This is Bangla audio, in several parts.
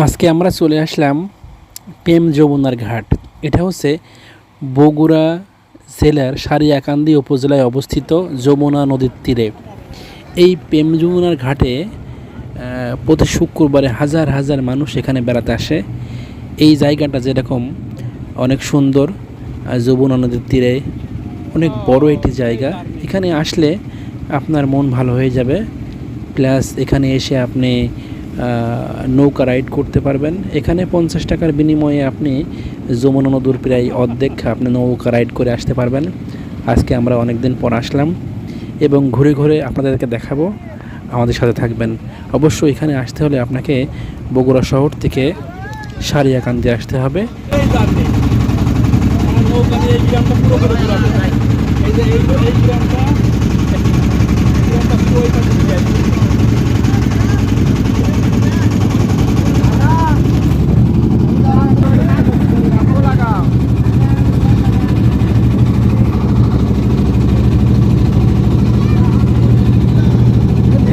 আজকে আমরা চলে আসলাম প্রেম যমুনার ঘাট। এটা হচ্ছে বগুড়া জেলার সারিয়াকান্দি উপজেলায় অবস্থিত যমুনা নদীর তীরে। এই প্রেম যমুনার ঘাটে প্রতি শুক্রবারে হাজার হাজার মানুষ এখানে বেড়াতে আসে। এই জায়গাটা যেরকম অনেক সুন্দর যমুনা নদীর তীরে অনেক বড় একটি জায়গা। এখানে আসলে আপনার মন ভালো হয়ে যাবে। প্লাস এখানে এসে আপনি নৌকা রাইড করতে পারবেন। এখানে পঞ্চাশ টাকার বিনিময়ে আপনি যমুনা নদীর প্রায় অর্ধেক আপনি নৌকা রাইড করে আসতে পারবেন। আজকে আমরা অনেক দিন পর আসলাম এবং ঘুরে ঘুরে আপনাদেরকে দেখাবো। আমাদের সাথে থাকবেন। অবশ্যই এখানে আসতে হলে আপনাকে বগুড়া শহর থেকে সারিয়াকান্দি আসতে হবে। এই যাচ্ছে আর নৌকা দিয়ে এই গ্রামটা পুরো করে ঘোরাবে এই যে এই এই গ্রামটা এই গ্রামটা পুরো ওই পাশে দিয়ে যাচ্ছে।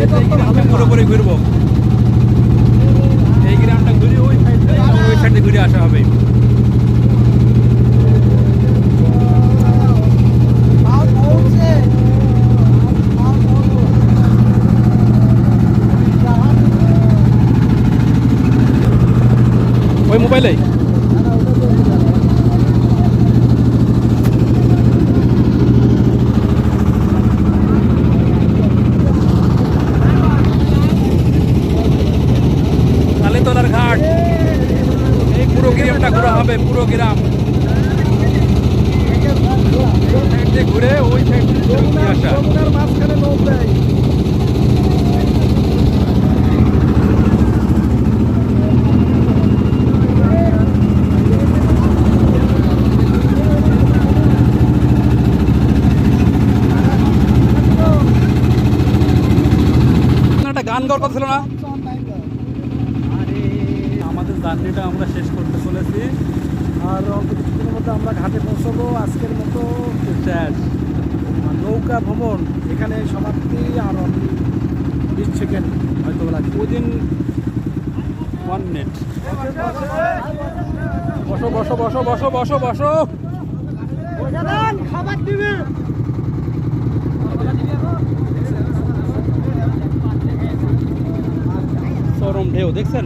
এই যে এই গ্রামটা পুরোপুরি ঘুরবো। এই গ্রামটা ঘুরে ওই সাইড ওই সাইডে ঘুরে আসা হবে। ওই মোবাইলে কালীতলার ঘাট এই পুরো গ্রামটা ঘোরা হবে পুরো গ্রাম। ঘুরে ওই সাইড একটা গান গাওয়ার কথা ছিল না? আমাদের জার্নিটা আমরা শেষ করতে চলেছি। আর অল্প কিছুদিনের মধ্যে আমরা ঘাটে পৌঁছবো। আজকের মতো শেষ। নৌকা ভ্রমণ এখানে সমাপ্তি আর অনলি বিশ সেকেন্ড হয়তো লাগবে। Within one minute. বসো বসো বসো বসো বসো বসো। খাবার দিবে। চরম ঢেউ দেখছেন?